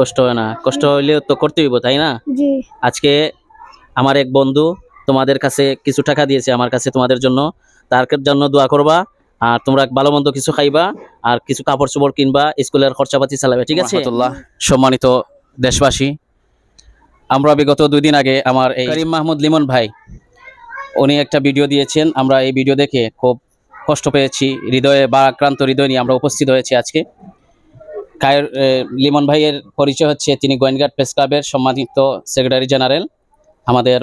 কষ্ট হয় না। কষ্ট হইলেও তো করতে হইব তাই না? আজকে আমার এক বন্ধু তোমাদের কাছে কিছু টাকা দিয়েছে আমার কাছে তোমাদের জন্য। তার জন্য দোয়া করবা আর তোমরা ভালো মন্দ কিছু খাইবা আর কিছু কাপড় চোপড় কিনবা স্কুলের খরচাপাতি চালাবে ঠিক আছে? সম্মানিত দেশবাসী আমরা বিগত দুই দিন আগে আমার এই করিম মাহমুদ লিমন ভাই উনি একটা ভিডিও দিয়েছেন। আমরা এই ভিডিও দেখে খুব কষ্ট পেয়েছি হৃদয়ে বা আক্রান্ত হৃদয় নিয়ে আমরা উপস্থিত হয়েছি আজকে। কায়ের লিমন ভাইয়ের পরিচয় হচ্ছে, তিনি গোয়েনঘাট প্রেস ক্লাবের সম্মানিত সেক্রেটারি জেনারেল। আমাদের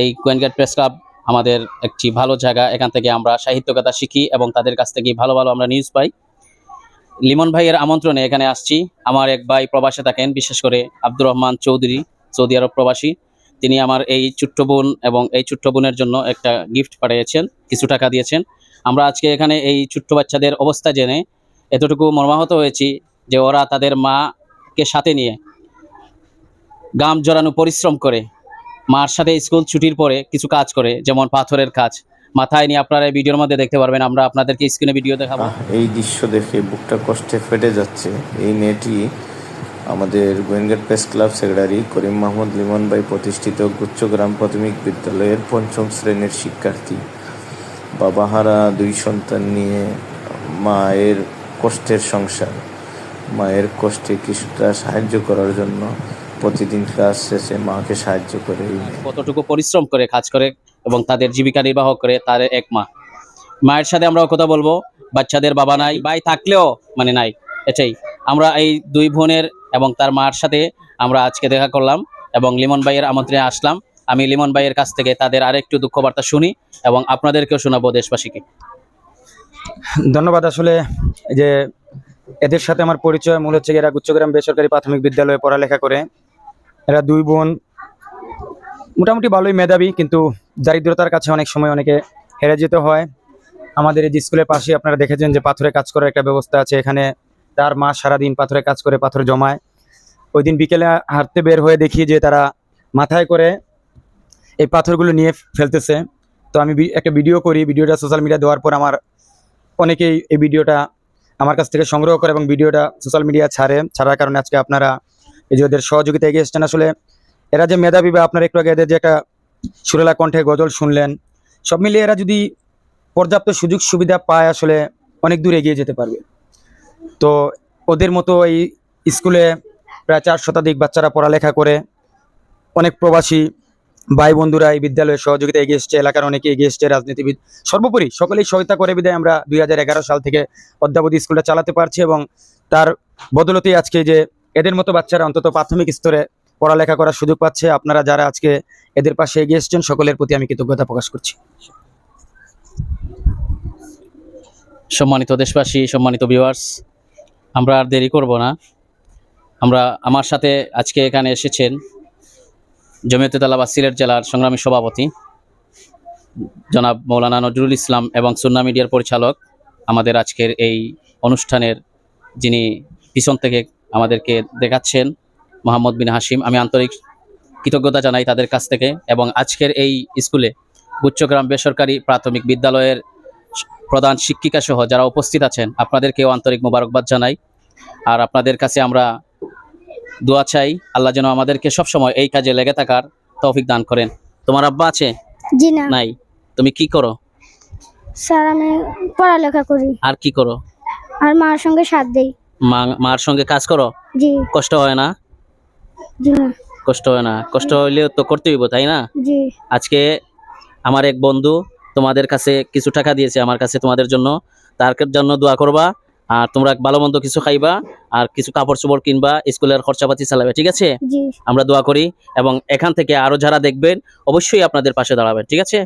এই গোয়েনঘাট প্রেস ক্লাব আমাদের একটি ভালো জায়গা, এখান থেকে আমরা সাহিত্যকতা শিখি এবং তাদের কাছ থেকে ভালো ভালো আমরা নিউজ পাই। লিমন ভাইয়ের আমন্ত্রণে এখানে আসছি। আমার এক ভাই প্রবাসে থাকেন, বিশেষ করে আব্দুর রহমান চৌধুরী, সৌদি আরব প্রবাসী। তিনি আমার এই ছোট্ট বোন এবং এই ছোট্ট বোনের জন্য একটা গিফট পাঠিয়েছেন, কিছু টাকা দিয়েছেন। আমরা আজকে এখানে এই ছোট্ট বাচ্চাদের অবস্থা জেনে এতটুকু মর্মাহত হয়েছি যে ওরা তাদের মাকে সাথে নিয়ে গাম জড়ানো পরিশ্রম করে, মার সাথে স্কুল ছুটির পরে কিছু কাজ করে, যেমন পাথরের কাজ। মাথায় নিয়ে আপনারা এই ভিডিওর মধ্যে দেখতে পারবেন, আমরা আপনাদেরকে স্ক্রিনে ভিডিও দেখাবো। এই দৃশ্য দেখে বুকটা কষ্টে ফেটে যাচ্ছে। এই মেয়েটি আমাদের Gowainghat press club secretary Karim Mahmud Limon ভাই প্রতিষ্ঠিত গুচ্ছগ্রাম প্রাথমিক বিদ্যালয়ের পঞ্চম শ্রেণির শিক্ষার্থী। বাবাহারা দুই সন্তান নিয়ে মায়ের কষ্টের সংসার। মায়ের কষ্টে কিছুটা সাহায্য করার জন্য প্রতিদিন ক্লাস শেষে মাকে সাহায্য করে কতটুকু পরিশ্রম করে কাজ করে এবং তাদের জীবিকা নির্বাহ করে তার এক মা। মায়ের সাথে আমরাও কথা বলব বাচ্চাদের বাবা নাই ভাই থাকলেও মানে নাই এটাই। আমরা এই দুই বোনের এবং তার মার সাথে আমরা আজকে দেখা করলাম এবং লিমন ভাইয়ের আমন্ত্রণে আসলাম। আমি লিমন ভাইয়ের কাছ থেকে তাদের আরেকটু দুঃখ বার্তা শুনি এবং আপনাদেরকেও শোনাবো দেশবাসীকে। ধন্যবাদ আসলে যে এদের সাথে আমার পরিচয় মূল হচ্ছে এরা গুচ্ছগ্রাম বেসরকারি প্রাথমিক বিদ্যালয়ে পড়ালেখা করে। এরা দুই বোন, মোটামুটি ভালোই মেধাবী, কিন্তু দারিদ্রতার কাছে অনেক সময় অনেকে হেরে যেতে হয়। আমাদের এই যে স্কুলের পাশে আপনারা দেখেছেন যে পাথরে কাজ করার একটা ব্যবস্থা আছে, এখানে তার মা সারাদিন পাথরে কাজ করে, পাথর জমায়। ওই দিন বিকেলে হাঁটতে বের হয়ে দেখি যে তারা মাথায় করে এই পাথরগুলো নিয়ে ফেলতেছে। তো আমি একটা ভিডিও করি, ভিডিওটা সোশ্যাল মিডিয়া দেওয়ার পর আমার অনেকেই এই ভিডিওটা আমার কাছ থেকে সংগ্রহ করে এবং ভিডিওটা সোশ্যাল মিডিয়া ছাড়ে, ছাড়ার কারণে আজকে আপনারা এই যে ওদের সহযোগিতা এগিয়ে এসছেন। আসলে এরা যে মেধাবী বা আপনারা একটু আগে এদের যে একটা সুরেলা কণ্ঠে গজল শুনলেন, সব মিলিয়ে এরা যদি পর্যাপ্ত সুযোগ সুবিধা পায়, আসলে অনেক দূর এগিয়ে যেতে পারবে। তো ওদের মতো এই স্কুলে প্রায় চার শতাধিক বাচ্চারা পড়ালেখা করে, অনেক প্রবাসী ভাই বন্ধুরা, এই বিদ্যালয়ে সহযোগিতা এগিয়ে এসছে, এলাকার অনেকে এগিয়ে এসছে, রাজনীতিবিদ। সর্বোপরি সকলেই সহায়তা করে বিদায় আমরা দু হাজার এগারো সাল থেকে অদ্যাবধি স্কুলটা চালাতে পারছি এবং তার বদলতেই আজকে যে এদের মতো বাচ্চারা অন্তত প্রাথমিক স্তরে পড়ালেখা করার সুযোগ পাচ্ছে। আপনারা যারা আজকে এদের পাশে এগিয়ে এসছেন, সকলের প্রতি আমি কৃতজ্ঞতা প্রকাশ করছি। সম্মানিত দেশবাসী, সম্মানিত ভিউয়ার্স আমরা আর দেরি করব না। আমরা আমার সাথে আজকে এখানে এসেছেন জমিয়তে তালাবা সিলেট জেলার সংগ্রামী সভাপতি, জনাব মৌলানা নজরুল ইসলাম এবং সুন্না মিডিয়ার পরিচালক আমাদের আজকের এই অনুষ্ঠানের যিনি পিছন থেকে আমাদেরকে দেখাচ্ছেন, মোহাম্মদ বিন হাসিম আমি আন্তরিক কৃতজ্ঞতা জানাই তাদের কাছ থেকে এবং আজকের এই স্কুলে গুচ্ছগ্রাম বেসরকারি প্রাথমিক বিদ্যালয়ের প্রধান শিক্ষিকা সহ যারা উপস্থিত আছেন, আপনাদেরকেও আন্তরিক মোবারকবাদ জানাই। আর আপনাদের কাছে আমরা দোয়া চাই আল্লাহ যেন আমাদেরকে সবসময় এই কাজে লেগে থাকার তৌফিক দান করেন। তোমার আব্বা আছে? জি না। নাই। তুমি কি করো? স্যার আমি পড়ালেখা করি। আর কি করো? আর মার সঙ্গে সাথ দেই। মা মার সঙ্গে কাজ করো? জি। কষ্ট হয় না? জি না। কষ্ট হয় না। কষ্ট হইলেও তো করতে হইব তাই না? জি। আজকে আমার এক বন্ধু তোমাদের কাছে কিছু টাকা দিয়েছে আমার কাছে তোমাদের জন্য। তার জন্য দোয়া করবা। আর তোমরা ভালো মন্দ কিছু খাইবা আর কিছু কাপড় চোপড় কিনবা স্কুলের খরচাপাতি চালাবে ঠিক আছে? আমরা দোয়া করি এবং এখান থেকে আরও যারা দেখবেন অবশ্যই আপনাদের পাশে দাঁড়াবেন ঠিক আছে?